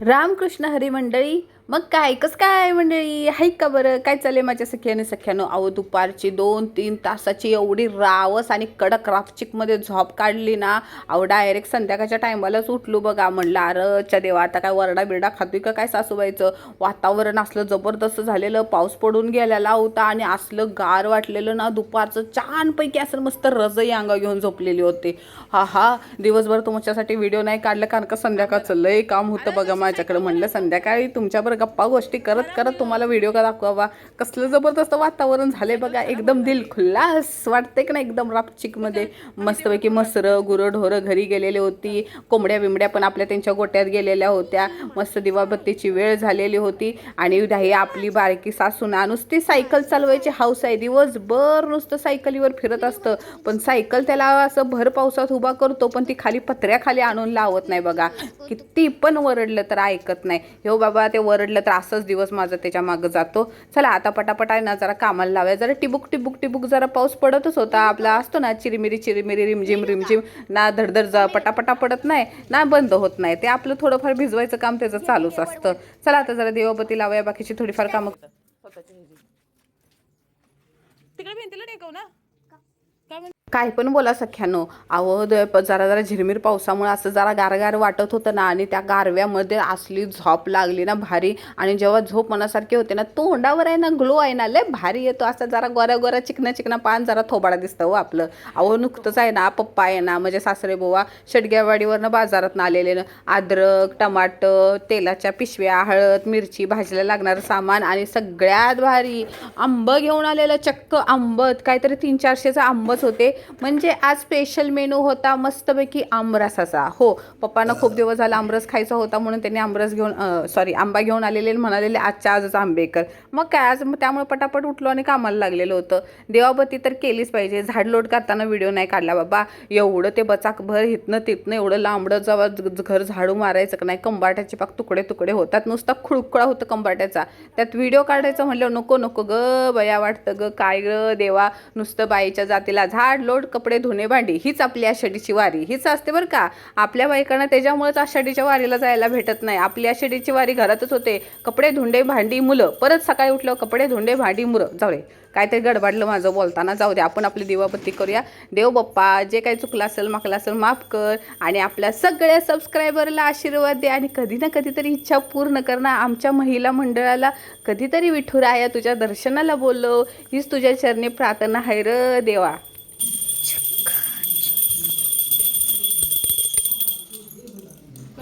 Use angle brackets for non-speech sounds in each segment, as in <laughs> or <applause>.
रामकृष्ण हरी मंडळी मग काय कसं काय म्हणजे मंडळी हाय का बरं? काय चाललंय माझ्या सख्याने? सख्यानं अहो दुपारची दोन तीन तासाची एवढी रावस आणि कडक राफचिकमध्ये झोप काढली ना अहो डायरेक्ट संध्याकाळच्या टायमालाच उठलो बघा. म्हणलं अरच्या देवा आता काय वरडा बिरडा खातोय का? काय सासूबाईचं? वातावरण असलं जबरदस्त झालेलं पाऊस पडून गेलेला होता आणि असलं गार वाटलेलं ना दुपारचं छानपैकी असं मस्त रजई अंगा घेऊन झोपलेली होती. हा हा दिवसभर तुमच्यासाठी व्हिडिओ नाही काढलं कारण का संध्याकाळचं लय काम होतं बघा माझ्याकडे. म्हणलं संध्याकाळी तुमच्याबरोबर गप्पा गोष्टी करत करत तुम्हाला व्हिडिओ का दाखवावा. कसलं जबरदस्त वातावरण झालंय बघा. एकदम दिल खुल्लास वाटते की ना एकदम रापचिकमध्ये. मस्तपैकी मसरं गुरंढोरं घरी गेलेली होती. कोंबड्या बिंबड्या पण आपल्या त्यांच्या गोट्यात गेलेल्या होत्या. मस्त दिवाबत्तीची वेळ झालेली होती. आणि उद्याही आपली बारकी सासू ना नुसती सायकल चालवायची. हाऊस आहे दिवसभर नुसतं सायकलीवर फिरत असतं. पण सायकल त्याला असं भर पावसात उभा करतो पण ती खाली पत्र्याखाली आणून लावत नाही बघा. किती पण वरडलं तर ऐकत नाही. हो बाबा ते वरड वरडलं तर असंच दिवस माझा त्याच्या मागं जातो. चला आता पटापट आहे ना जरा कामाला लावूया. जरा टिबुक टिबुक टिबुक जरा पाऊस पडतच होता. आपला असतो ना चिरीमिरी चिरीमिरी रिमझिम रिमझिम. ना धडधड जा पटापटा पडत नाही ना बंद होत नाही. ते आपलं थोडंफार भिजवायचं काम त्याचं चालूच असतं. चला आता जरा देवाबती लावूया. बाकीची थोडीफार कामं तिकडे भिंतीला टेकव ना. काय पण बोला सख्यानो. अहो जरा जरा झिरमिर पावसामुळे असं जरा गारगार वाटत होतं ना आणि त्या गारव्यामध्ये असली झोप लागली ना भारी. आणि जेव्हा झोप मनासारखी होते ना तोंडावर आहे ना ग्लो आहे ना लय भारी येतो असं जरा गोऱ्या गोऱ्या चिकना चिकना पान जरा थोबाडा दिसतं हो आपलं. अहो नुकतंच आहे ना पप्पा आहे ना म्हणजे सासरे बोवा शेडग्यावाडीवरनं बाजारात आलेले ना अद्रक टमाटर तेलाच्या पिशव्या हळद मिरची भाजीला लागणारं सामान आणि सगळ्यात भारी आंब घेऊन आलेलं चक्क आंबत काहीतरी तीन चारशेचं आंबच होते. म्हणजे आज स्पेशल मेनू होता मस्तपैकी आमरसाचा हो पप्पांना खूप दिवस झाला आमरस खायचा होता म्हणून त्यांनी आमरस घेऊन सॉरी आंबा घेऊन आलेले म्हणालेले आजच्या आजच आंबेकर. मग काय आज मग त्यामुळे पटापट उठलो आणि कामाला लागलेलं होतं. देवाबती तर केलीच पाहिजे. झाड लोट करताना व्हिडिओ नाही काढला बाबा. एवढं ते बचाकभर हितनं तिथनं एवढं लांबडं जवळ घर झाडू मारायचं का नाही? कंबाट्याचे पाक तुकडे तुकडे होतात. नुसता खुळखुळा होतं कंबाट्याचा. त्यात व्हिडिओ काढायचं म्हणलं नको नको ग बया वाटतं ग. काय ग देवा? नुसतं बाईच्या जातीला झाड लोड कपडे धुणे भांडी हीच आपली आषाढीची वारी. हीच असते बरं का. आपल्या बायकांना त्याच्यामुळेच आषाढीच्या वारीला जायला भेटत नाही. आपली आषाढीची वारी घरातच होते. कपडे धुंडे भांडी मुलं. परत सकाळी उठलं कपडे धुंडे भांडी मुलं. जाऊ दे. काहीतरी गडबडलं माझं बोलताना. जाऊ दे. आपण आपली दिवाबत्ती करूया. देव बाप्पा जे काही चुकलं असेल माकलं असेल माफ कर. आणि आपल्या सगळ्या सबस्क्रायबरला आशीर्वाद दे. आणि कधी ना कधीतरी इच्छा पूर्ण करणं आमच्या महिला मंडळाला कधीतरी विठुराया तुझ्या दर्शनाला बोललो हीच तुझ्या चरणी प्रार्थना. आहे र देवा.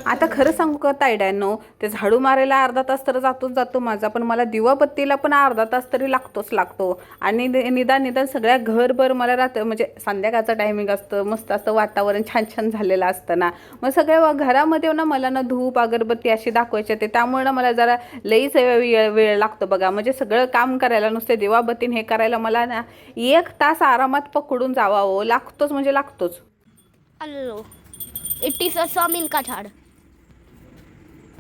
आता खरं सांगू का तायड्यांनो? ते झाडू मारायला अर्धा तास तर जातोच जातो माझा पण मला दिवाबत्तीला पण अर्धा तास तरी लागतोच लागतो. आणि नि- निदान निदान सगळ्या घरभर मला रात्र म्हणजे संध्याकाळचं टायमिंग असतं मस्त असतं वातावरण छान छान झालेलं असतं ना. मग सगळ्या घरामध्ये ना मला ना धूप अगरबत्ती अशी दाखवायची ते त्यामुळे ना मला जरा लईच वेळ वेळ लागतो बघा. म्हणजे सगळं काम करायला नुसते दिवाबत्तीन हे करायला मला ना एक तास आरामात पकडून जावावं हो. लागतोच म्हणजे लागतोच. इट इज अ a का झाड.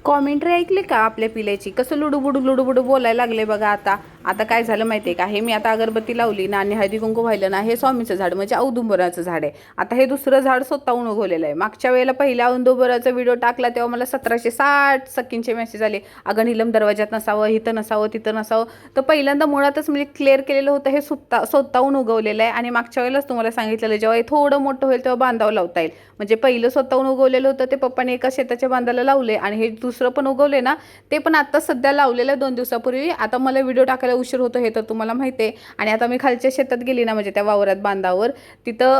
कॉमेंट्री ऐकली का आपल्या पिल्याची? कसं लुडूबुडू लुडूबुडू बोलायला लागले बघा आता. आता काय झालं माहिती आहे का? हे मी आता अगरबत्ती लावली ना आणि हळदी कुंकू व्हायलं ना हे स्वामीचं झाड म्हणजे औदुंबराचं झाड आहे. आता हे दुसरं झाड स्वतःहून उगवलेलं आहे. मागच्या वेळेला पहिल्या औदुंबराचा व्हिडिओ टाकला तेव्हा मला सतराशे साठ सकींचे मेसेज आले. अगं निलम दरवाज्यात नसावं इथं नसावं तिथं नसावं. तर पहिल्यांदा मुळातच म्हणजे क्लिअर केलेलं होतं हे सुत्ता स्वतःहून उगवलेलं आहे. आणि मागच्या वेळेलाच तुम्हाला सांगितलेलं जेव्हा हे थोडं मोठं होईल तेव्हा बांधावं लावता येईल. म्हणजे पहिलं स्वतःहून उगवलेलं होतं ते पप्पाने एका शेताच्या बांधाला लावले आणि हे दुसरं पण उगवले ना ते पण आता सध्या लावलेलं आहे दोन दिवसापूर्वी. आता मला व्हिडिओ टाकायला उशीर होतो हे तर तुम्हाला माहिती आहे. आणि आता मी खालच्या शेतात गेली ना म्हणजे त्या वावरात बांधावर तिथं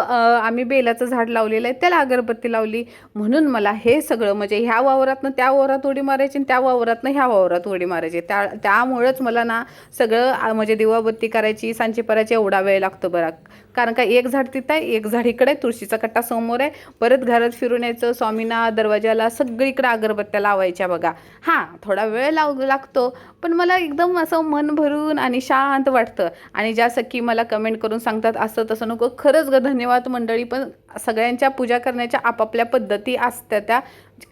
आम्ही बेलाचं झाड लावलेलं आहे त्याला अगरबत्ती लावली. म्हणून मला हे सगळं म्हणजे ह्या वावरातनं त्या वावरात उडी मारायची आणि त्या वावरातनं ह्या वावरात उडी मारायची. त्या त्यामुळेच मला ना सगळं म्हणजे दिवाबत्ती करायची सांची एवढा वेळ लागतो बरा. कारण का एक झाड तिथं आहे एक झाड इकडे आहे, तुळशीचा कट्टा समोर आहे. परत घरात फिरून यायचं स्वामीना दरवाजाला सगळीकडे अगरबत्त्या लावायच्या बघा. हां थोडा वेळ लाव लागतो. पण मला एकदम असं मन भरून आणि शांत वाटतं. आणि ज्या सखी मला कमेंट करून सांगतात असं तसं नको. खरंच ग धन्यवाद मंडळी. पण सगळ्यांच्या पूजा करण्याच्या आपापल्या पद्धती असत्या त्या.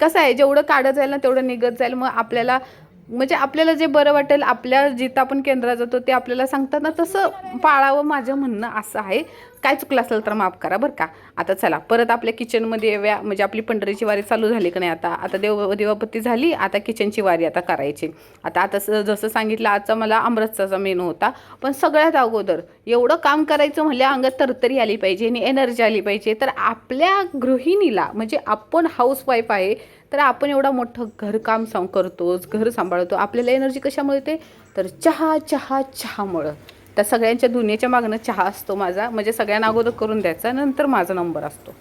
कसं आहे जेवढं काढत जाईल ना तेवढं निघत जाईल. मग आपल्याला म्हणजे आपल्याला जे बरं वाटेल आपल्या जिथं आपण केंद्रात जातो ते आपल्याला सांगतात ना तसं पाळावं माझं म्हणणं असं आहे. काय चुकलं असेल तर माफ करा बरं का. आता चला परत आपल्या किचनमध्ये येव्या म्हणजे आपली पंढरीची वारी चालू झाली का नाही आता? आता देव देवापत्ती झाली आता किचनची वारी आता करायची. आता आता जसं सांगितलं आजचा मला अमृतचा मेनू होता. पण सगळ्यात अगोदर एवढं काम करायचं म्हणल्या अंगात तरतरी आली पाहिजे आणि एनर्जी आली पाहिजे. तर आपल्या गृहिणीला म्हणजे आपण हाऊसवाईफ आहे तर आपण एवढा मोठं घरकाम सा करतोच घर सांभाळतो. आपल्याला एनर्जी कशामुळे येते? तर चहा चहा चहामुळं. त्या सगळ्यांच्या दुनियेच्या मागणं चहा असतो माझा. म्हणजे सगळ्यांना अगोदर करून द्यायचा नंतर माझा नंबर असतो.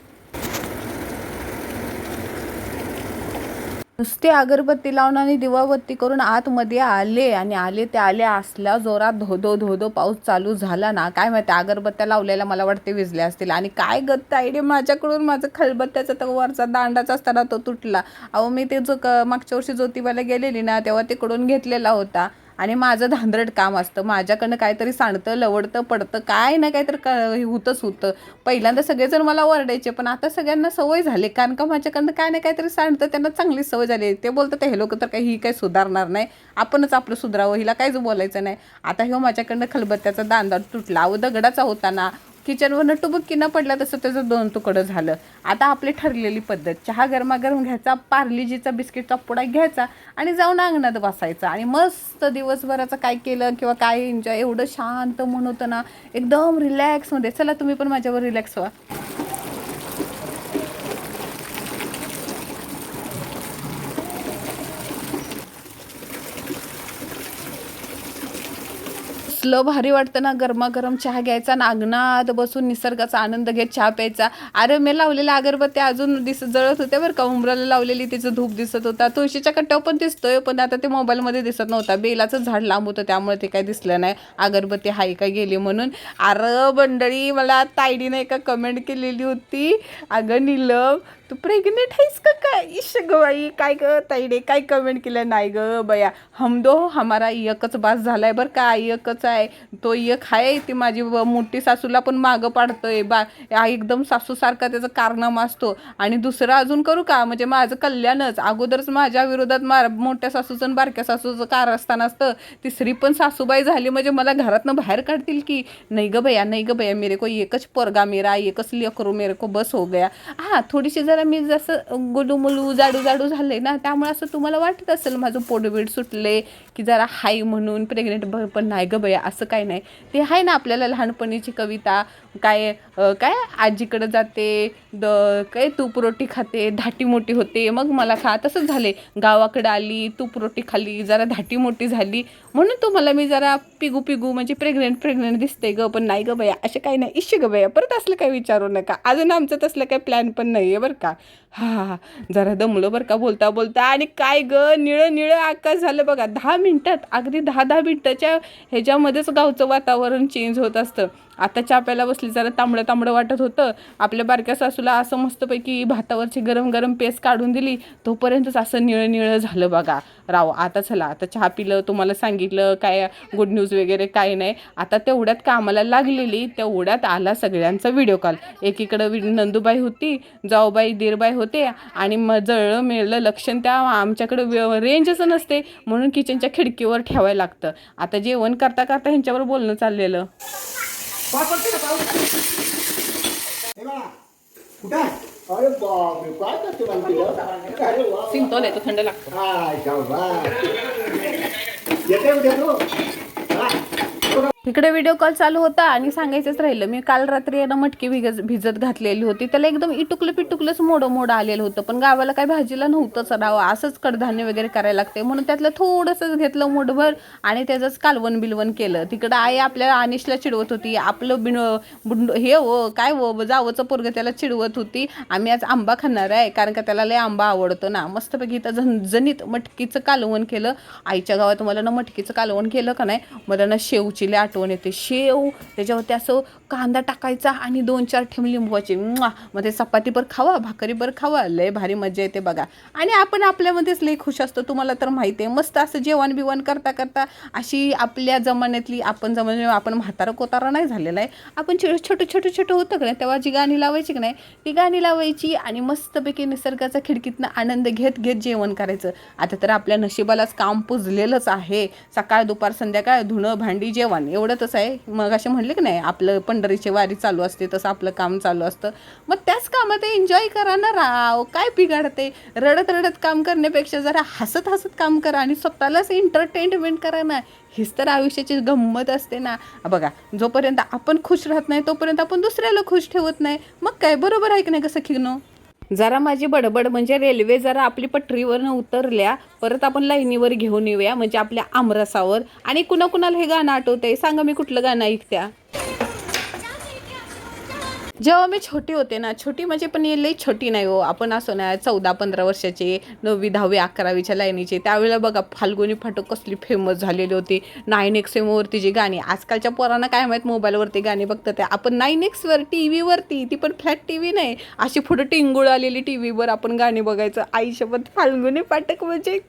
नुसते अगरबत्ती लावून आणि दिवाबत्ती करून आतमध्ये आले आणि आले ते आले असल्या जोरात धोधो धोधो पाऊस चालू झाला ना. काय माहिती अगरबत्त्या लावलेल्या मला वाटते विजल्या असतील. आणि काय गत्त आयडिया माझ्याकडून माझं खलबत्त्याचा तर वरचा दांडाचा असताना तो तुटला. अहो मी ते जो क मागच्या वर्षी ज्योतिबाला गेलेली ना तेव्हा तिकडून घेतलेला होता. आणि माझं धांदरट काम असतं. माझ्याकडनं काहीतरी सांडतं लवडतं पडतं काय ना काहीतरी क हे होतंच होतं. पहिल्यांदा सगळेजण मला ओरडायचे पण आता सगळ्यांना सवय झाली. कारण का माझ्याकडनं काय ना काहीतरी सांडतं त्यांना चांगली सवय झाली. ते बोलतात हे लोक तर काही ही काही सुधारणार नाही. आपणच आपलं सुधारावं हिला काहीच बोलायचं नाही. आता ह्यो माझ्याकडनं खलबत्त्याचा दांदा तुटला. व दगडाचा होता ना किचनवरनं टुबुक्की न पडला तसं त्याचं दोन तुकडं झालं. आता आपली ठरलेली पद्धत चहा गरमागरम घ्यायचा पार्लीजीचा बिस्किटचा पुडा घ्यायचा आणि जाऊन अंगणात बसायचा. आणि मस्त दिवसभराचं काय केलं किंवा काय एन्जॉय एवढं शांत म्हणून होतं ना एकदम रिलॅक्समध्ये चला तुम्ही पण माझ्यावर रिलॅक्स व्हा. कसलं भारी वाटतं ना गरमागरम चहा घ्यायचा ना अंगणात बसून निसर्गाचा आनंद घेत चहा प्यायचा. अरे मी लावलेल्या अगरबत्त्या अजून दिस जळत होत्या बरं का उंबराला लावलेली तिचं धूप दिसत होता. तुळशीच्या कट्ट्यावर पण दिसतोय पण आता ते मोबाईलमध्ये दिसत नव्हता. बेलाचं झाड लांब होतं त्यामुळे ते काय दिसलं नाही. अगरबत्ती हाय का गेली म्हणून. अरे बंडळी मला तायडीने एका कमेंट केलेली होती. अगं नीलम तू प्रेग्नेंट आहेस का काय? इश गवाई काय ग ताईडे? काय कमेंट केलं? नाही ग बया. हमदो हमारा एकच बास झालाय बरं का एकच आहे. तो एक आहे ती माझी मोठी सासूला पण मागं पाडतोय. बा एकदम सासूसारखा त्याचा कारनामा असतो. आणि दुसरं अजून करू का? म्हणजे माझं कल्याणच. अगोदरच माझ्या विरोधात मार मोठ्या सासूचं आणि बारक्या सासूचं कारस्थान असतं. तिसरी पण सासूबाई झाली म्हणजे मला घरातनं बाहेर काढतील की? नाही ग भैया नाही ग भैया मेरे को एकच पोरगा मेरा एकच लेकरू मेरे को बस हो गया. हां थोडीशी जरा मी जसं गुलूमुलू जाडू जाडू झाले ना त्यामुळे असं तुम्हाला वाटत असेल माझं पोटबीड सुटले की जरा हाय म्हणून प्रेग्नेंट पण नाही ग बया. असं काही नाही. ते आहे ना आपल्याला लहानपणीची कविता काय काय आजीकडं जाते द काय तूप रोटी खाते धाटी मोठी होते मग मला खा. तसंच झाले. गावाकडे आली तूप रोटी खाल्ली जरा धाटी मोठी झाली. म्हणून तुम्हाला मी जरा पिगू पिगू म्हणजे प्रेग्नेंट प्रेग्नेंट दिसते ग. पण नाही ग बया असं काही नाही. इश्य ग बया परत असलं काही विचारू नका. अजून आमचं तसलं काही प्लॅन पण नाही आहे बरं का. हा हा जरा दमलो बरं का बोलता बोलता. आणि काय ग निळं निळं आकाश झालं बघा. दहा मिनटात अगदी दहा दहा मिनटाच्या ह्याच्यामध्येच गावचं वातावरण चेंज होत असतं. आता चहा प्यायला बसली जरा तांबडं तांबडं वाटत होतं. आपल्या बारक्या सासूला असं मस्तपैकी भातावरची गरम गरम पेस्ट काढून दिली. तोपर्यंतच असं निळं निळं झालं बघा. राव आता चला आता चहा पिलं तुम्हाला सांगितलं काय गुड न्यूज वगैरे काय नाही. आता तेवढ्यात कामाला लागलेली तेवढ्यात आला सगळ्यांचा व्हिडिओ कॉल एकीकडं वि- नंदूबाई होती जाऊबाई दीरबाई होते आणि मग जळलं मिळलं लक्षण त्या आमच्याकडं रेंजच नसते म्हणून किचनच्या खिडकीवर ठेवायला लागतं. आता जेवण करता करता ह्यांच्यावर बोलणं चाललेलं. हे बघा. कुठं आहे? अरे बापरे काय करते म्हणते अरे वा सिंतोल आहे तो थंड लागतो. शाबास. येते उद्या तू. इकडे व्हिडिओ कॉल चालू होता आणि सांगायचंच राहिलं मी काल रात्री आहे ना मटकी भिगज भिजत घातलेली होती. त्याला एकदम इटुकलं पिटुकलंच मोडं मोडं आलेलं होतं पण गावाला काय भाजीला नव्हतंच राव. असंच कडधान्य वगैरे करायला लागते म्हणून त्यातलं थोडंसंच घेतलं मोठभर आणि त्याचंच कालवण बिलवण केलं. तिकडं आई आपल्या अनिशला चिडवत होती. आपलं बिन बुंड हे व काय हो, व जावंचं पोरगं त्याला चिडवत होती. आम्ही आज आंबा खाणार आहे कारण का त्याला लय आंबा आवडतो ना. मस्तपैकी इथं झणझणीत मटकीचं कालवण केलं. आईच्या गावात मला ना मटकीचं कालवण केलं का नाही मला ना शेवची लाट आठवण येते. शेव त्याच्यावरती असं कांदा टाकायचा आणि दोन चार ठेम लिंबवाचे मग ते चपातीवर खावा भाकरीवर खावा. लय भारी मजा येते बघा. आणि आपण आपल्यामध्येच लय खुश असतो तुम्हाला तर माहिती आहे. मस्त असं जेवण बिवण करता करता अशी आपल्या जमान्यातली आपण जमान्या आपण म्हातारा कोतारा नाही झालेला आहे आपण छोटं छोटं छोटं छोटं होतं का नाही तेव्हा जी गाणी लावायची की नाही ती गाणी लावायची आणि मस्तपैकी निसर्गाचा खिडकीतनं आनंद घेत घेत जेवण करायचं. आता तर आपल्या नशिबालाच काम पुजलेलंच आहे. सकाळ दुपार संध्याकाळ धुणं भांडी जेवण. एवढं तेवढ्यातच आहे. मग असे म्हणले की नाही आपलं पंढरीची वारी चालू असते तसं आपलं काम चालू असतं. मग त्याच कामात एन्जॉय करा ना राव. काय बिघडते? रडत रडत काम करण्यापेक्षा जरा हसत हसत काम करा आणि स्वतःलाच एंटरटेनमेंट करा ना. हीच तर आयुष्याची गंमत असते ना. बघा जोपर्यंत आपण खुश राहत नाही तोपर्यंत आपण दुसऱ्याला खुश ठेवत नाही. मग काय बरोबर आहे की नाही कसं खिगणं जरा माझी बडबड म्हणजे रेल्वे जरा आपली पटरीवरनं उतरल्या परत आपण लाईनीवर घेऊन येऊया म्हणजे आपल्या आमरसावर. आणि कुणाकुणाला हे गाणं आठवतंय? सांगा मी कुठलं गाणं ऐकत्या? जेव्हा मी छोटी होते ना छोटी म्हणजे पण लई छोटी नाही हो. आपण असो ना चौदा पंधरा वर्षाची नववी दहावी अकरावीच्या लाईनीचे त्यावेळेला बघा फाल्गुनी फाटक कसली फेमस झालेली होती. नाईन एक्स एमवरती जी गाणी आजकालच्या पोरांना काय माहीत मोबाईलवरती गाणी बघतात ते आपण नाईन एक्सवर टी व्हीवरती ती पण फ्लॅट टी व्ही नाही. अशी पुढं टिंगुळ आलेली टी व्हीवर आपण गाणी बघायचं. आईसोबत फाल्गुनी फाटक म्हणजे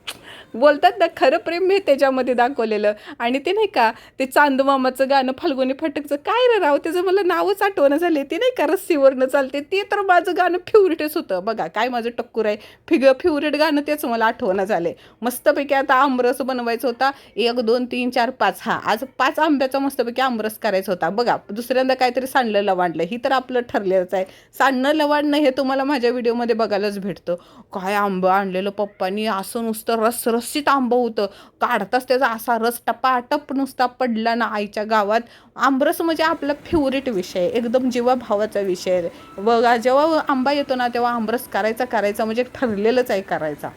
बोलतात ना खरं प्रेम मी त्याच्यामध्ये दाखवलेलं. आणि ते नाही का ते चांदमामाचं गाणं फाल्गुनी फाटकचं काय रे राव त्याचं मला नावच आठवणं झाले ते नाही का रस्सीवरनं चालते ते तर माझं गाणं फेवरेटच होतं. बघा काय माझं टक्कूर आहे. फिग फेवरेट गाणं तेच मला आठवणं आहे मस्तपैकी आता आमरस बनवायचा होता. एक दोन तीन चार पाच. हा आज पाच आंब्याचा मस्तपैकी आमरस करायचा होता. बघा दुसऱ्यांदा काहीतरी सांडलं लवांडलं. ही तर आपलं ठरलेलंच आहे. सांडणं लवांडणं हे तुम्हाला माझ्या व्हिडिओमध्ये बघायलाच भेटतं. काय आंबं आणलेलं पप्पानी. असं नुसतं रस रस्सीत आंबं होतं. काढताच त्याचा असा रस टपाटप नुसता पडला ना आईच्या गावात. आंबरस म्हणजे आपला फेवरेट विषय आहे. भावा महत्त्वाचा विषय आहे बघा जेव्हा आंबा येतो ना तेव्हा आंबरस करायचा करायचा म्हणजे ठरलेलंच आहे करायचा.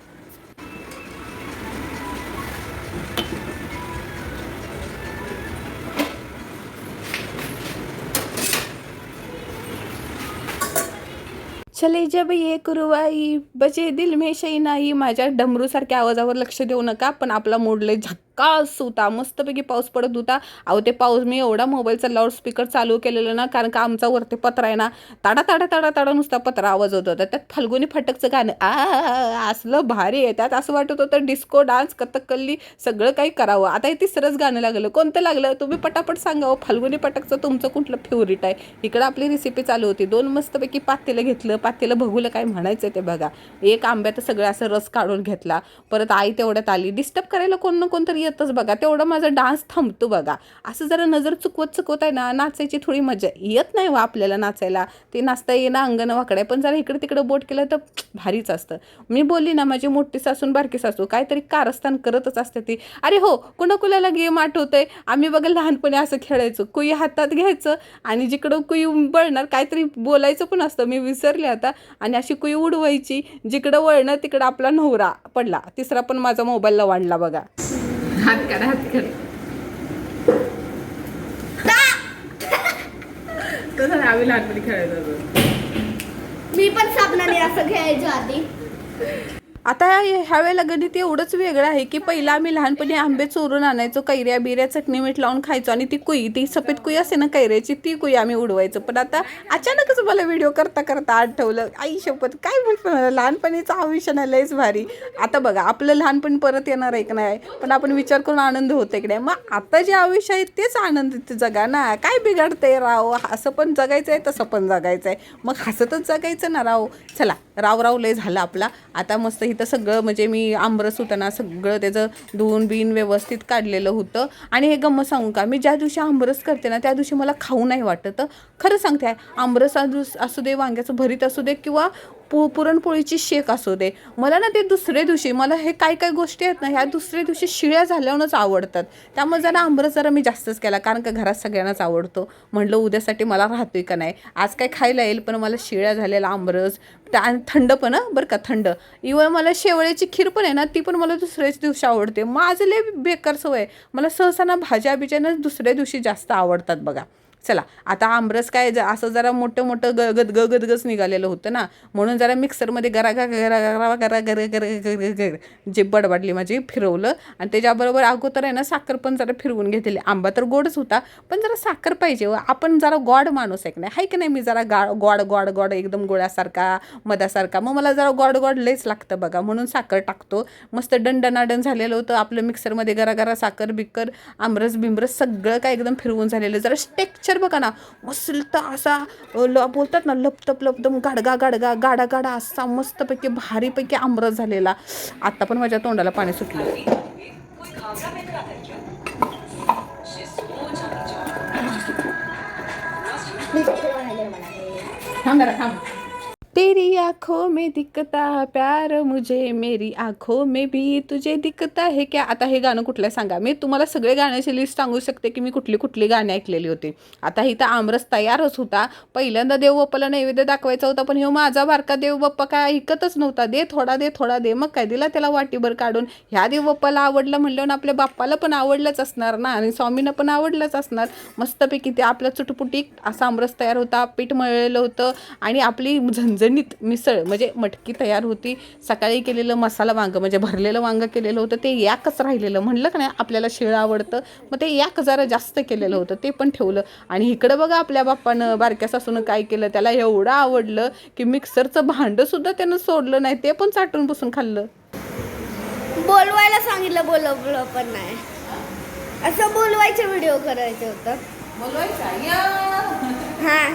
चले जब ये कुरवाई बचे दिल में शैनाई माझ्या डमरूसारख्या आवाजावर लक्ष देऊ नका पण आपला मोडले झक इतका होता मस्तपैकी पाऊस पडत होता. अहो ते पाऊस मी एवढा मोबाईलचा लाऊडस्पीकर चालू केलेलं ना कारण का आमचा वरती पत्रा आहे ना ताडा ताडा ताडा ताडा नुसता पत्रा आवाज होत होता. त्यात फाल्गुनी फटकचं गाणं आ असलं भारी आहे. त्यात असं वाटत होतं डिस्को डान्स कथकली सगळं काही करावं. आता हे तिसरंच गाणं लागलं. कोणतं लागलं? तुम्ही पटापट सांगावं हो. फाल्गुनी पटकचं तुमचं कुठलं फेवरेट आहे? इकडं आपली रेसिपी चालू होती. दोन मस्तपैकी पातेलं घेतलं. पातेलं बघूलं काय म्हणायचं ते बघा. एक आंब्यात सगळं असं रस काढून घेतला. परत आई तेवढ्यात आली. डिस्टर्ब करायला कोण ना कोणतरी येतच बघा. तेवढं माझा डान्स थांबतो बघा. असं जरा नजर चुकवत चुकवत आहे ना नाचायची थोडी मजा येत नाही वा आपल्याला नाचायला. ते नाचता येणं अंगण वाकडं आहे पण जरा इकडे तिकडे बोट केलं तर भारीच असतं. मी बोलली ना माझी मोठी सासून बारकी सासू काहीतरी कारस्थान करतच असते ती. अरे हो कुणाकुल्याला गेम आठवतंय? आम्ही बघा लहानपणी असं खेळायचो. कुई हातात घ्यायचं आणि जिकडं कुई बळणार काहीतरी बोलायचं पण असतं. मी विसरले आता. आणि अशी कुई उडवायची जिकडं वळणं तिकडं आपला नवरा पडला. तिसरा पण माझा मोबाईलला वाढला बघा. हात काढा हात काढा तसं आम्ही लहानपणी खेळायचो मी पण साबणाने असं खेळायचो आधी. आता ह्या वेळेला गणित एवढंच वेगळं आहे की पहिला आम्ही लहानपणी आंबे चोरून आणायचो कैऱ्या बिऱ्या चटणी मीठ लावून खायचो आणि ती कुई ती सफेद कुई असते ना कैऱ्याची ती कुई आम्ही उडवायचो. पण आता अचानकच मला व्हिडिओ करता करता आठवलं आई शपथ काय म्हणतो लहानपणीचा आयुष्य ना लयच भारी. आता बघा आपलं लहानपण परत येणार आहे की नाही? पण आपण विचार करून आनंद होतो इकडे मग आता जे आयुष्य आहे तेच आनंद जगा ना. काय बिघडतंय राव? असं पण जगायचं आहे तसं पण जगायचं आहे. मग हसतच जगायचं ना राव. चला राव राव लय झालं आपला. आता मस्त तर सगळं म्हणजे मी आंबरस होताना सगळं त्याचं धुवून बिन व्यवस्थित काढलेलं होतं. आणि हे गम्म सांगू का? मी ज्या दिवशी आंबरस करते ना त्या दिवशी मला खाऊ नाही वाटत. खरं सांगते आहे, आंबरस असू दे वांग्याचं भरीत असू दे किंवा पु पुरणपोळीची शेक असू दे. मला ना ते दुसऱ्या दिवशी मला हे काय काय गोष्टी आहेत ना ह्या दुसऱ्या दिवशी शिळ्या झाल्यावरच आवडतात. त्यामुळे जरा आंबरस जरा मी जास्तच केला कारण का घरात सगळ्यांनाच आवडतो. म्हटलं उद्यासाठी मला राहतोय का नाही? आज काय खायला येईल पण मला शिळ्या झालेला आंबरस त्या- आणि थंड पण बरं का थंड. इवन मला शेवळ्याची खीर पण आहे ना ती पण मला दुसऱ्याच दिवशी आवडते. माझं लय बेकार सवय आहे. मला सहसा ना भाज्या बिज्यानं दुसऱ्या दिवशी जास्त आवडतात बघा. चला आता आमरस काय ज- असं जरा मोठं मोठं ग गदग गदगच निघालेलं होतं ना म्हणून जरा मिक्सरमध्ये गरा गा गरा गरा गरा गर गर गर जे बडबडली माझी फिरवलं आणि त्याच्याबरोबर अगोदर आहे ना साखर पण जरा फिरवून घेतली आंबा तर गोडच होता पण जरा साखर पाहिजे आपण जरा गॉड माणूस आहे की नाही हाय की नाही मी जरा गा गॉड गॉड गॉड एकदम गोळ्यासारखा मधासारखा मग मला जरा गॉड गॉड लयच लागतं बघा म्हणून साखर टाकतो मस्त दंडनाडण झालेलं होतं आपलं मिक्सरमध्ये गरा गरा साखर बिकर आमरस बिमरस सगळं काय एकदम फिरवून झालेलं जरा पिक्चर बघा ना. मस्त असा ल बोलतात ना लपतप लपतम गाडगा गाडगा गाडा गाडा असा मस्तपैकी भारीपैकी आमरस झालेला. आत्ता पण माझ्या तोंडाला पाणी सुटलं. थांब. तेरी आंखों में दिखता प्यार मुझे मेरी आंखों में भी तुझे दिखता है क्या? आता हे गाणं कुठलं सांगा. मी तुम्हाला सगळे गाण्याची लिस्ट सांगू शकते की मी कुठली कुठली गाणी ऐकलेली होती. आता इथं आमरस तयारच होता. पहिल्यांदा देवबाप्पाला नैवेद्य दाखवायचा होता पण हे माझा बारका देव बाप्पा काय ऐकतच नव्हता. दे थोडा दे थोडा दे. मग काय दिला त्याला वाटीभर काढून. ह्या देव बाप्पाला आवडलं म्हणल्यावर आपल्या बाप्पाला पण आवडलंच असणार ना? आणि स्वामींना पण आवडलंच असणार. मस्तपैकी ते आपला चुटपुटीक असा आमरस तयार होता. पीठ मळलेलं होतं. आणि आपली झणझणीत मिसळ म्हणजे मटकी तयार होती सकाळी केलेलं मसाला वांगं म्हणजे भरलेलं वांगं केलेलं होतं ते याकच राहिलेलं. म्हणलं का नाही आपल्याला शिळं आवडतं मग ते याक जरा जास्त केलेलं होतं ते पण ठेवलं. आणि इकडं बघा आपल्या बाप्पानं बारक्या सासूनं काय केलं त्याला एवढं आवडलं की मिक्सरचं भांडं सुद्धा त्यानं सोडलं नाही ते पण चाटून बसून खाल्लं. बोलवायला सांगितलं बोलवलं पण नाही. असं बोलवायचे व्हिडिओ करायचे होतं. हा.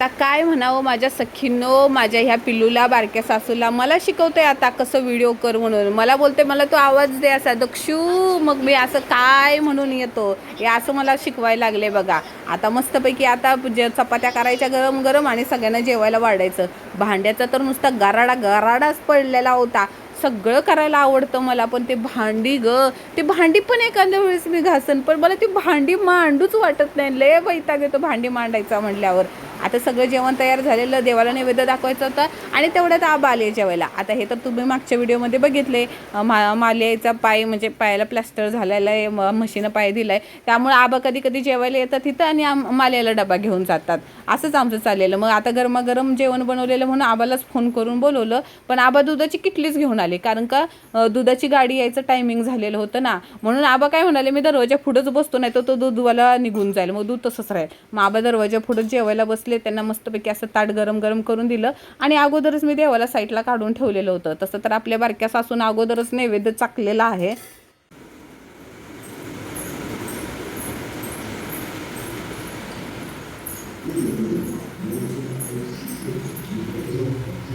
आता काय म्हणावं माझ्या सखींनो माझ्या ह्या पिल्लूला बारक्या सासूला? मला शिकवते आता कसं व्हिडिओ कर म्हणून. मला बोलते मला तो आवाज दे असा. दक्षू मग मी असं काय म्हणून येतो? हे असं मला शिकवायला लागले बघा. आता मस्तपैकी आता जे चपात्या करायच्या गरम गरम आणि सगळ्यांना जेवायला वाढायचं. भांड्याचा तर नुसता गराडा गराडाच पडलेला होता. सगळं करायला आवडतं मला पण ते भांडी ग ते भांडी पण एखाद्या वेळेस मी घासन पण मला ती भांडी मांडूच वाटत नाही. लय वैताग येतो भांडी मांडायचा म्हटल्यावर आता सगळं जेवण तयार झालेलं देवाला नैवेद्य दाखवायचं होतं आणि तेवढ्यात आबा आले जेवायला. आता हे तर तुम्ही मागच्या व्हिडिओमध्ये बघितले. मा मालेचा पाय म्हणजे पायाला प्लास्टर झालेला आहे म- म्हशीनं पाय आहे त्यामुळे आबा कधी कधी जेवायला येतात तिथं आणि आम मालेला डबा घेऊन जातात. असंच आमचं चाललेलं. मग आता गरमागरम जेवण बनवलेलं म्हणून आबालाच फोन करून बोलवलं पण आबा दुधाची किटलीच घेऊन आले. कारण का दुधाची गाडी यायचं टायमिंग झालेलं होतं ना. म्हणून आबा काय म्हणाले मी दरवाजा पुढंच बसतो नाही तर तो दूधवाला निघून जाईल. मग दूध तसंच राहील. मग आबा दरवाजा पुढं जेवायला बसले त्यांना मस्तपैकी असं ताट गरम गरम करून दिलं. आणि अगोदरच मी देवाला साईडला काढून ठेवलेलं होतं. तसं तर आपल्या बारक्या सासून अगोदरच नैवेद्य चाकलेला आहे.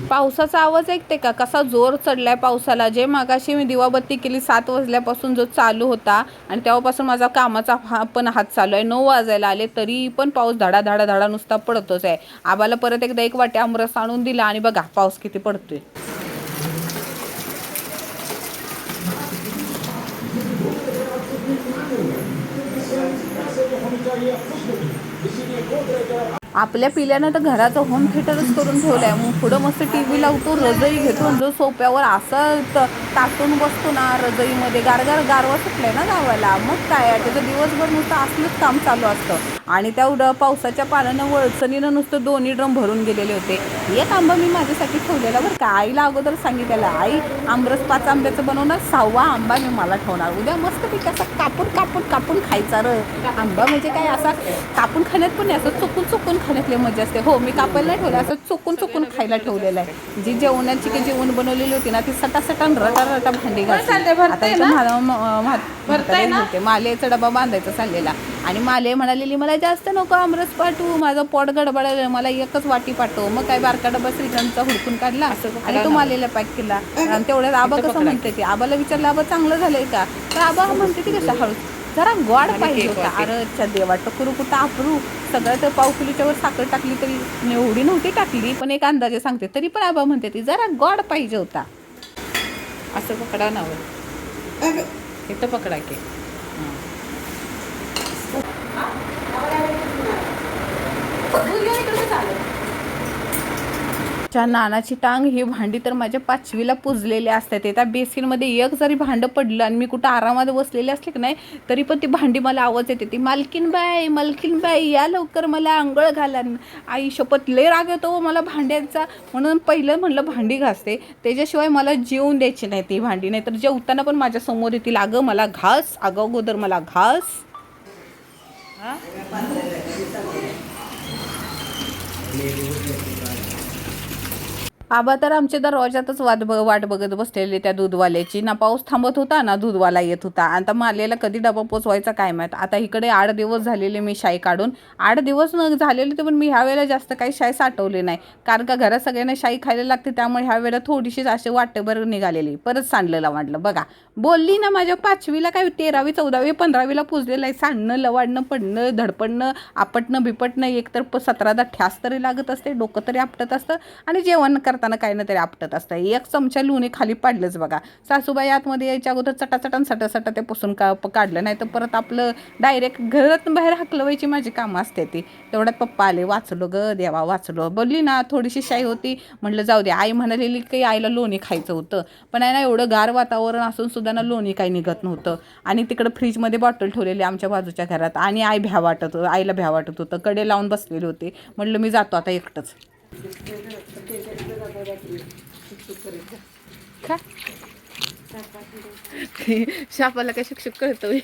पावसाचा आवाज ऐकते का? कसा जोर चढलाय पावसाला? जे मागाशी मी दिवाबत्ती केली सात वाजल्यापासून जो चालू होता आणि तेव्हापासून माझा कामाचा हा पण हात चालू आहे. नऊ वाजायला आले तरी पण पाऊस धडा धडा धडा नुसता पडतोच आहे. आबाला परत एकदा एक वाटी आमरस आणून दिला आणि बघा पाऊस किती पडतोय. आपल्या पिल्यानं तर घराचं होम थिएटरच करून ठेवलं आहे मग पुढं मस्त टी व्ही लावतो रजई घेतो. जो सोप्यावर असं टाकून बसतो ना रजईमध्ये गारगार गारवा सुटलाय ना गावाला. मग काय त्याचं दिवसभर नुसतं असलंच काम चालू असतं. आणि त्या उड पावसाच्या पाण्यानं वळसणीनं नुसतं दोन्ही ड्रम भरून गेलेले होते. एक आंबा मी माझ्यासाठी ठेवलेला बरं का? आईला अगोदर सांगितलेलं आई आमरस पाच आंब्याचं बनवणार सहावा आंबा मी मला ठेवणार. उद्या मस्तपैकी असं कापून कापून कापून खायचा र. आंबा म्हणजे काय? असा कापून खाण्यात पण नाही असं चुकून चुकून खाण्यातली मजा असते. हो मी कापायला ठेवलं असं चुकून चुकून खायला ठेवलेलं आहे. जी जेवणाची काही जेवण बनवलेली होती ना ती सटासटान रटा रटा भांडी म्हणते, मालेचा डबा बांधायचा चाललेला. आणि माले म्हणालेली मला जास्त नको आमरस पाठवू माझं पोट गडबडायला मला एकच वाटी पाठव. मग काय बारका डबा श्रीकांतचा हुडकून काढला आणि तो मालेला पॅक केला. आणि तेवढ्यात आबा कसं म्हणते ते आबाला विचारलं आबा चांगलं झालंय का? तर आबा म्हणते ती कसं हळू जरा गोड पाहिजे होता. अरे अच्छा देवा टकरू कुठं आपरू? सगळं तर पाव किलोच्या वर साखर टाकली तरी एवढी नव्हती टाकली पण एक अंदाजे सांगते तरी पण आबा म्हणते ती जरा गोड पाहिजे होता. असं पकडा नावं इथं पकडा की. च्या नानाची टांग ही भांडी तर माझ्या पाचवीला पुजलेली असतात. त्या बेसिनमध्ये एक जरी भांडं पडलं आणि मी कुठं आरामात बसलेले असले की नाही तरी पण ती भांडी मला आवाज येते. ती मालकीन बाई मालकीन बाई या लवकर मला आंघोळ घाला आई शपथ लय राग येतो हो मला भांड्यांचा. म्हणून पहिलं म्हणलं भांडी घासते. त्याच्याशिवाय मला जेवून द्यायची नाही ती भांडी. नाही तर जेवताना पण माझ्यासमोर येतील अगं मला घास अगं अगोदर मला घास. 啊？आबा तर आमच्या दरवाजातच वाट ब वाट बघत बसलेले त्या दूधवाल्याची. ना पाऊस थांबत होता ना दूधवाला येत होता. आता मालेला कधी डबा पोचवायचा काय माहीत? आता इकडे आठ दिवस झालेले मी शाई काढून. आठ दिवस न झालेले ते पण मी ह्या वेळेला जास्त काही शाई साठवले नाही. कारण का घरात सगळ्यांना शाई खायला लागते त्यामुळे ह्या वेळेला थोडीशीच असे वाटेभर निघालेली. परत सांडलेला वाटलं. बघा बोलली ना माझ्या पाचवीला काय तेरावी चौदावी पंधरावीला पुजलेलं आहे. सांडणं लवाडणं पडणं धडपडणं आपटणं बिपटणं एक तर प- सतरादा ठ्यास तरी लागत असते डोकं तरी आपटत असतं. आणि जेवण कर करताना काही ना तरी आपटत असतं. एक चमचा लोणी खाली पाडलंच बघा. सासूबाई आतमध्ये यायच्या अगोदर चटाचटन सटासटा ते पुसून का प- काढलं नाही तर परत आपलं डायरेक्ट घरात बाहेर हकलवायची माझी कामं असते ती. तेवढ्यात पप्पा आले वाचलो ग देवा वाचलो. बोलली ना थोडीशी शाई होती. म्हटलं जाऊ दे आई म्हणालेली की आईला लोणी खायचं होतं. पण आहे ना एवढं गार वातावरण असून सुद्धा ना लोणी काही निघत नव्हतं. आणि तिकडं फ्रीजमध्ये बॉटल ठेवलेली आमच्या बाजूच्या घरात. आणि आई भ्या वाटत होतं आईला भ्या वाटत होतं. कडे लावून बसलेले होते. म्हटलं मी जातो आता एकटंच. का शापाला काय शिक्षक कळतोय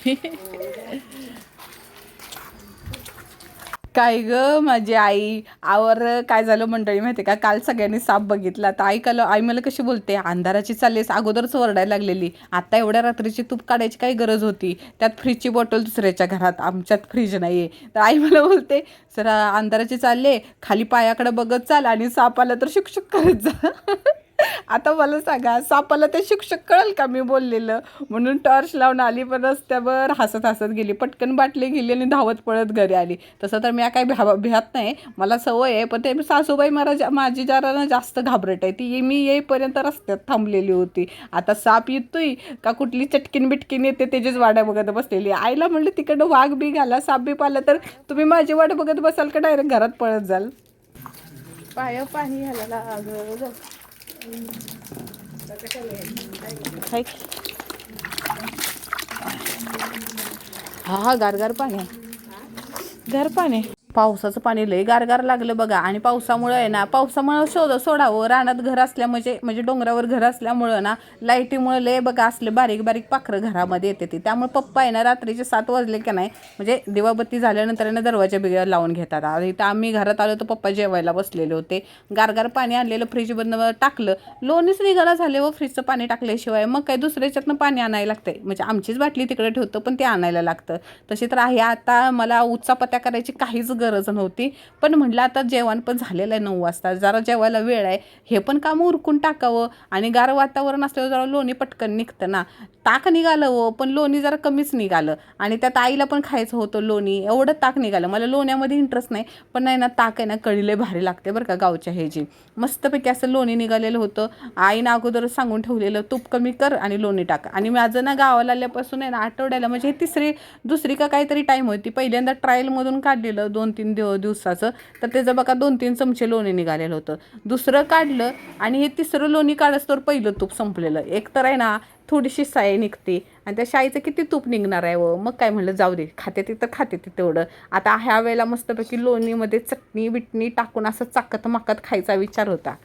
काय ग माझी आई? आवर काय झालं मंडळी माहिती का? काल सगळ्यांनी साप बघितला. तर आई काल आई मला कशी बोलते? अंधाराची चाललीस अगोदरच ओरडायला लागलेली. आता एवढ्या रात्रीची तूप काढायची काय गरज होती? त्यात फ्रीजची बॉटल दुसऱ्याच्या घरात. आमच्यात फ्रीज नाही आहे तर आई मला बोलते सर अंधाराची चालले खाली पायाकडे बघत चाल आणि साप आला तर शुकशुक करत जा. <laughs> आता मला सांगा सापाला ते शिक्षक कळेल का मी बोललेलं? म्हणून टॉर्च लावून आली पण रस्त्यावर हसत हसत गेली. पटकन बाटली गेली आणि धावत पळत घरी आली. तसं तर मी काय भ्या भ्यात नाही. मला सवय आहे पण ते सासूबाई मला जा- माझी जरा ना जास्त घाबरट आहे. ती मी येईपर्यंत रस्त्यात थांबलेली होती. आता साप येतोय का कुठली चटकीन बिटकीन येते त्याचीच वाड्या बघत बसलेली आईला म्हणलं तिकडं वाघ बी घाला साप बी पाला तर तुम्ही माझी वाट बघत बसाल का? डायरेक्ट घरात पळत जाल. पाय पाणी घालायला हा हाय. हा गारगार पाणी आहे. गार पाणी पावसाचं पाणी लय गारगार लागलं बघा. आणि पावसामुळं आहे ना पावसामुळं शोध सोडावं. रानात घर असल्या म्हणजे म्हणजे डोंगरावर घर असल्यामुळं ना लाईटीमुळं लय बघा असले बारीक बारीक पाखरं घरामध्ये येते ती. त्यामुळे पप्पा आहे ना रात्रीचे सात वाजले की नाही म्हणजे दिवाबत्ती झाल्यानंतर ना दरवाजा बिगड्या लावून घेतात. आणि तर आम्ही घरात आलो तर पप्पा जेवायला बसलेले होते. गारगार पाणी आणलेलं फ्रीजमधनं टाकलं. लोणीच निघाला झाले व फ्रीजचं पाणी टाकल्याशिवाय. मग काय दुसऱ्याच्यातनं पाणी आणायला लागतंय. म्हणजे आमचीच बाटली तिकडे ठेवतो पण ते आणायला लागतं. तशी तर आहे. आता मला उचापत्या करायची काहीच गरज नव्हती. पण म्हटलं आता जेवण पण झालेलं आहे नऊ वाजता. जरा जेवायला वेळ आहे. हे पण काम उरकून टाकावं. आणि गार वातावरण असल्यावर जरा लोणी पटकन निघतं ना. ताक निघालं हो पण लोणी जरा कमीच निघालं. आणि त्यात आईला पण खायचं होतं लोणी. एवढं ताक निघालं. मला लोण्यामध्ये इंटरेस्ट नाही. पण नाही ना ताक आहे ना कळीले भारी लागते बरं का गावच्या ह्याची मस्तपैकी असं लोणी निघालेलं होतं. आईनं अगोदर सांगून ठेवलेलं तूप कमी कर आणि लोणी टाक. आणि माझं ना गावाला आल्यापासून आहे ना आठवड्याला म्हणजे हे तिसरी दुसरी का काहीतरी टाईम होती. पहिल्यांदा ट्रायलमधून काढलेलं दोन तीन दिव दिवसाचं तर त्याचं बघा दोन तीन चमचे लोणी निघालेलं होतं. दुसरं काढलं आणि हे तिसरं लोणी काढस तर पहिलं तूप संपलेलं. एक तर आहे ना थोडीशी साय निघते आणि त्या शाईचं किती तूप निघणार आहे व? मग काय म्हणलं जाऊ दे खाते ते तर खाते ते तेवढं. आता ह्या वेळेला मस्तपैकी लोणीमध्ये चटणी बिटणी टाकून असं चाकत माकत खायचा विचार होता.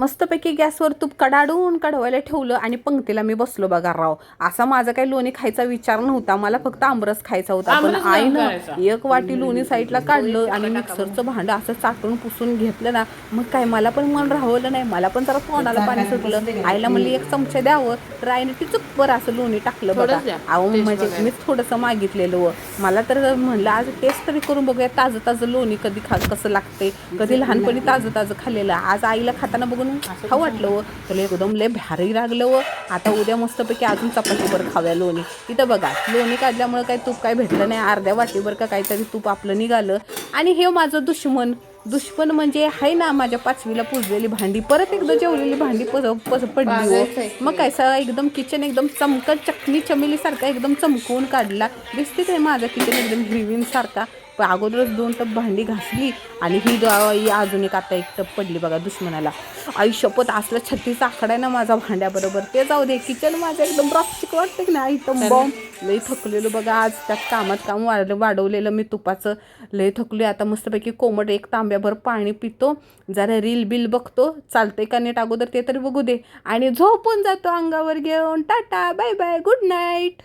मस्तपैकी गॅसवर तूप कडाडून कढवायला ठेवलं आणि पंक्तीला मी बसलो बघा राव. असा माझा काही लोणी खायचा विचार नव्हता. मला फक्त आमरस खायचा होता. पण आईनं एक वाटी लोणी साईडला काढलं आणि मिक्सरचं भांडं असं चाटून पुसून घेतलं ना मग काय मला पण मन राहवलं नाही. मला पण जरा तोंडाला पाणी सुटलं. आईला म्हणली एक चमचे द्यावं. तर आईने ती चुप्पर असं लोणी टाकलं बघा. अहो म्हणजे मी थोडंसं मागितलेलं व. मला तर म्हणलं आज टेस्ट तरी करून बघूया. ताजं ताजं लोणी कधी खा कसं लागते कधी लहानपणी ताजं ताजं खाल्लेलं. आज आईला खाताना बघून खाऊ वाटलं व त्याला एकदम लय भारी लागलं व आता उद्या मस्तपैकी अजून चपातीवर खाव्या लोणी. इथं बघा लोणी काढल्यामुळे काही तूप काय भेटलं नाही. अर्ध्या वाटीवर का काहीतरी तूप आपलं निघालं. आणि हे माझं दुश्मन. दुश्मन म्हणजे आहे ना माझ्या पाचवीला पुजलेली भांडी. परत एकदा जेवलेली भांडी पज पज पडली हो. मग काय सगळं एकदम किचन एकदम चमकत चटणी चमेली सारखा एकदम चमकवून काढला. दिसते काय माझं किचन एकदम हिरवीन सारखा. पण अगोदरच दोन टप भांडी घासली आणि ही ही अजून एक आता एक टप पडली बघा दुश्मनाला. आई शपथ असलं छत्तीचा आकडा आहे ना माझा भांड्याबरोबर. ते जाऊ दे किचन माझं एकदम रॉस्टिक वाटतं की नाही आयटम बॉम्ब लई थकलेलो बघा आज त्यात कामात काम वाढलं वाढवलेलं मी तुपाचं. लई थकले आता मस्तपैकी कोमट एक तांब्याभर पाणी पितो. जरा रील बिल बघतो चालतंय का नीट अगोदर ते तरी बघू दे. आणि झोपून जातो अंगावर घेऊन. Tata bye bye good night